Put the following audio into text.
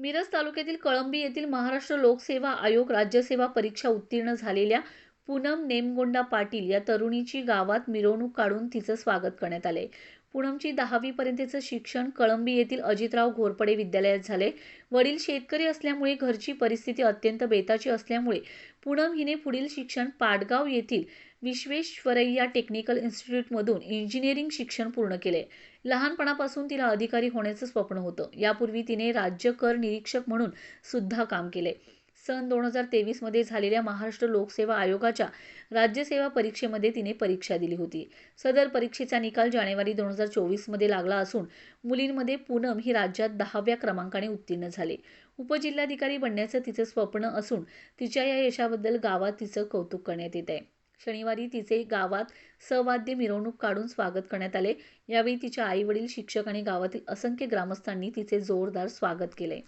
मिरज तालुक्यातील कळंबी येथील महाराष्ट्र लोकसेवा आयोग राज्यसेवा परीक्षा उत्तीर्ण झालेल्या पूनम नेमगोंडा पाटील या तरुणीची गावात मिरवणूक काढून तिचं स्वागत करण्यात आले पूनमची दहावीपर्यंतचं शिक्षण कळंबी येथील अजितराव घोरपडे विद्यालयात झाले. वडील शेतकरी असल्यामुळे घरची परिस्थिती अत्यंत बेताची असल्यामुळे पूनम हिने पुढील शिक्षण पाडगाव येथील विश्वेश्वरय्या टेक्निकल इन्स्टिट्यूटमधून इंजिनिअरिंग शिक्षण पूर्ण केले. लहानपणापासून तिला अधिकारी होण्याचं स्वप्न होतं. यापूर्वी तिने राज्य कर निरीक्षक म्हणून सुद्धा काम केले. सन दोन हजार तेवीसमध्ये झालेल्या महाराष्ट्र लोकसेवा आयोगाच्या राज्यसेवा परीक्षेमध्ये तिने परीक्षा दिली होती. सदर परीक्षेचा निकाल जानेवारी दोन हजार चोवीसमध्ये लागला असून मुलींमध्ये पूनम ही राज्यात दहाव्या क्रमांकाने उत्तीर्ण झाले. उपजिल्हाधिकारी बनण्याचं तिचं स्वप्न असून तिच्या या यशाबद्दल गावात तिचं कौतुक करण्यात येत आहे शनिवारी तिचे गावात सवाद्य मिरवणूक काढून स्वागत करण्यात आले. यावेळी तिच्या आई वडील शिक्षक आणि गावातील असंख्य ग्रामस्थांनी तिचे जोरदार स्वागत केले